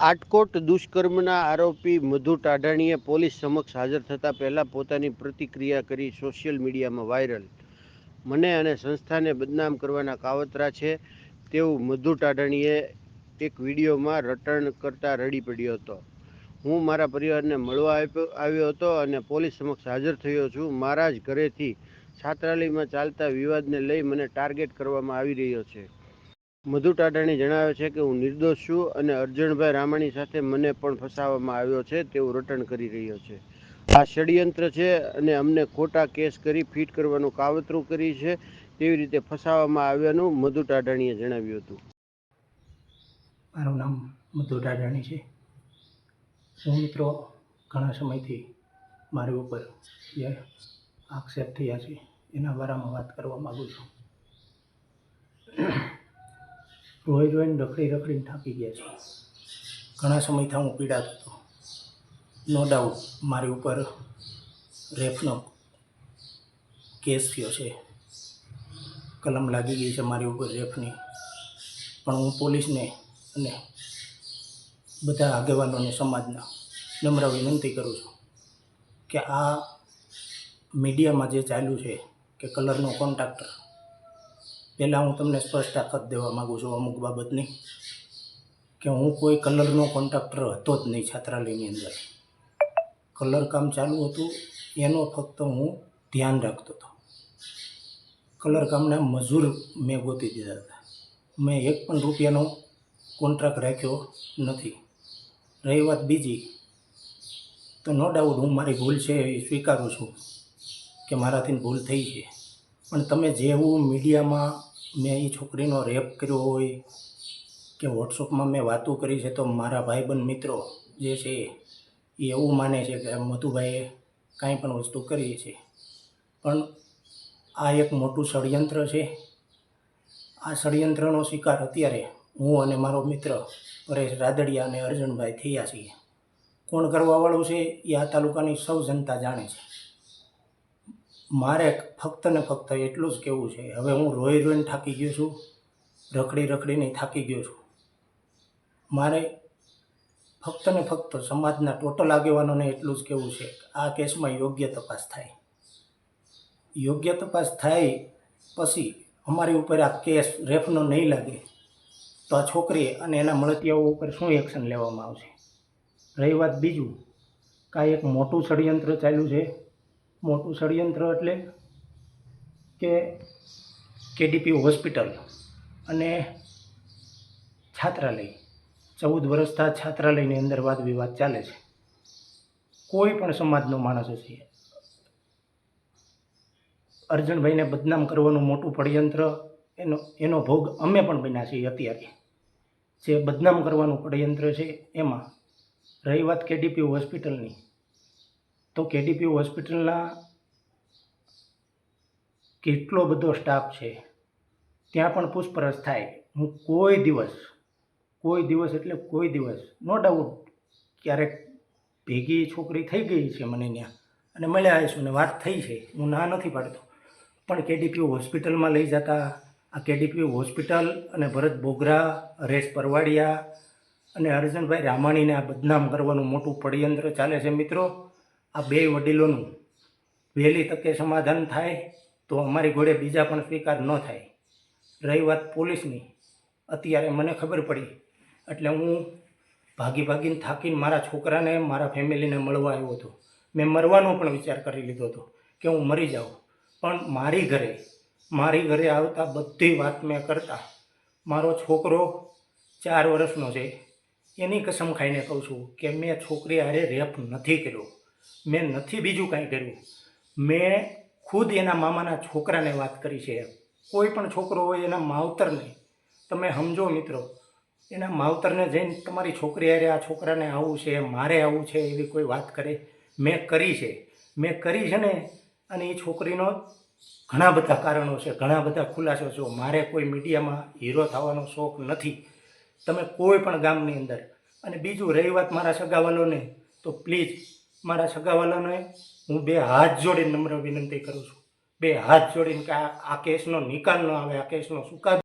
આટકોટ દુષ્કર્મના આરોપી મધુ ટાઢાણીએ પોલીસ સમક્ષ હાજર થતાં પહેલાં પોતાની પ્રતિક્રિયા કરી સોશિયલ મીડિયામાં વાયરલ. મને અને સંસ્થાને બદનામ કરવાના કાવતરા છે તેવું મધુ ટાઢાણીએ એક વિડીયોમાં રટણ કરતા રડી પડ્યો હતો. હું મારા પરિવારને મળવા આવ્યો હતો અને પોલીસ સમક્ષ હાજર થયો છું. મારા જ ઘરેથી છાત્રાલયમાં ચાલતા વિવાદને લઈ મને ટાર્ગેટ કરવામાં આવી રહ્યો છે. મધુ ટાટાણી જણાવે છે કે હું નિર્દોષ છું અને અર્જણભાઈ રામાણી સાથે મને પણ ફસાવવામાં આવ્યો છે, તેવું રટણ કરી રહ્યો છે. આ ષડયંત્ર છે અને અમને ખોટા કેસ કરી ફિટ કરવાનું કાવતરું કરી છે, તેવી રીતે ફસાવવામાં આવ્યાનું મધુ ટાટાણીએ જણાવ્યું હતું. મારું નામ મધુ ટાટાણી છે. હું ઘણા સમયથી મારી ઉપર આક્ષેપ થયા છે, એના બારામાં વાત કરવા માગું છું. રોઈ રોઈને રખડી રખડીને થાકી ગયા છે. ઘણા સમયથી હું પીડાતો હતો. નો ડાઉટ મારી ઉપર રેફનો કેસ થયો છે. કલમ લાગી ગઈ છે મારી ઉપર રેફની. પણ હું પોલીસને અને બધા આગેવાનોને સમાજના નમ્ર વિનંતી કરું છું કે આ મીડિયામાં જે ચાલ્યું છે કે કલરનો કોન્ટ્રાક્ટર પહેલાં હું તમને સ્પષ્ટતા કરી દેવા માગું છું અમુક બાબતની, કે હું કોઈ કલરનો કોન્ટ્રાક્ટર હતો જ નહીં છાત્રાલયની અંદર. કલર કામ ચાલુ હતું, એનો ફક્ત હું ધ્યાન રાખતો હતો. કલર કામના મજૂર મેં ગોતી દીધા હતા. મેં એક પણ રૂપિયાનો કોન્ટ્રાક્ટ રાખ્યો નથી. રહી વાત બીજી, તો નો ડાઉટ હું મારી ભૂલ છે એ સ્વીકારું છું કે મારાથી ભૂલ થઈ છે. પણ તમે જેવું મીડિયામાં મેં એ છોકરીનો રેપ કર્યો હોય કે વોટ્સઅપમાં મેં વાતો કરી છે, તો મારા ભાઈબંધ મિત્રો જે છે એ એવું માને છે કે મધુભાઈએ કાંઈ પણ વસ્તુ કરી છે. પણ આ એક મોટું ષડયંત્ર છે. આ ષડયંત્રનો શિકાર અત્યારે હું અને મારો મિત્ર પરેશ રાદડિયા અને અર્જુનભાઈ થયા છીએ. કોણ કરવાવાળું છે એ આ તાલુકાની સૌ જનતા જાણે છે. મારે ફક્ત ને ફક્ત એટલું જ કહેવું છે, હવે હું રોઈ રોઈને થાકી ગયો છું, રખડી રખડીને થાકી ગયો છું. મારે ફક્ત ને ફક્ત સમાજના ટોટલ આગેવાનોને એટલું જ કહેવું છે આ કેસમાં યોગ્ય તપાસ થાય. યોગ્ય તપાસ થાય પછી અમારી ઉપર આ કેસ રેફનો નહીં લાગે તો આ છોકરી અને એના મળતિયાઓ ઉપર શું એક્શન લેવામાં આવશે? રહી વાત બીજું, કાંઈ એક મોટું ષડયંત્ર ચાલ્યું છે મોટું ષડયંત્ર એટલે કે કેડીપી હોસ્પિટલ અને છાત્રાલય. ચૌદ વર્ષથી છાત્રાલયની અંદર વાદ વિવાદ ચાલે છે. કોઈ પણ સમાજનો માણસ હશે. અર્જુનભાઈને બદનામ કરવાનું મોટું ષડયંત્ર એનો એનો ભોગ અમે પણ બન્યા છીએ અત્યારે. જે બદનામ કરવાનું ષડયંત્ર છે એમાં રહી વાત કેડીપી હોસ્પિટલની તો કેટીપી હોસ્પિટલના કેટલો બધો સ્ટાફ છે, ત્યાં પણ પૂછપરછ થાય. હું કોઈ દિવસ કોઈ દિવસ એટલે કોઈ દિવસ, નો ડાઉટ ક્યારેક ભેગી છોકરી થઈ ગઈ છે મને ત્યાં. અને મળ્યા આવીશું ને વાત થઈ છે, હું ના નથી પાડતો. પણ કેડીપી હોસ્પિટલમાં લઈ જતા, આ કેડીપી હોસ્પિટલ અને ભરત બોગરા, હરેશ પરવાડિયા અને અર્જુનભાઈ રામાણીને આ બદનામ કરવાનું મોટું પડયંત્ર ચાલે છે મિત્રો. આ બે વડીલોનું વહેલી તકે સમાધાન થાય તો અમારી ઘોડે બીજા પણ સ્વીકાર ન થાય. રહી વાત પોલીસની, અત્યારે મને ખબર પડી. એટલે હું ભાગી ભાગીને થાકીને મારા છોકરાને, મારા ફેમિલીને મળવા આવ્યો હતો. મેં મરવાનો પણ વિચાર કરી લીધો હતો કે હું મરી જાઉં. પણ મારી ઘરે મારી ઘરે આવતા બધી વાત મેં કરતા. મારો છોકરો ચાર વર્ષનો છે. એની કસમ ખાઈને કહું છું કે મેં છોકરી હારે રેપ નથી કર્યો. મેં નથી બીજું કાંઈ કર્યું. મેં ખુદ એના મામાના છોકરાને વાત કરી છે. કોઈ પણ છોકરો હોય એના માવતરને. તમે સમજો મિત્રો, એના માવતરને જઈને તમારી છોકરી અરે આ છોકરાને આવું છે, મારે આવું છે એવી કોઈ વાત કરે. મેં કરી છે. મેં કરી છે ને, અને એ છોકરીનો ઘણા બધા કારણો છે, ઘણા બધા ખુલાસો છે. મારે કોઈ મીડિયામાં હીરો થવાનો શોખ નથી. તમે કોઈ પણ ગામની અંદર, અને બીજું રહી વાત મારા સગાવાલોને, તો પ્લીઝ મારા સગાવાલાને હું બે હાથ જોડીને નમ્ર વિનંતી કરું છું. બે હાથ જોડીને કે આ કેસનો નિકાલ ન આવે, આ કેસનો સુકાદ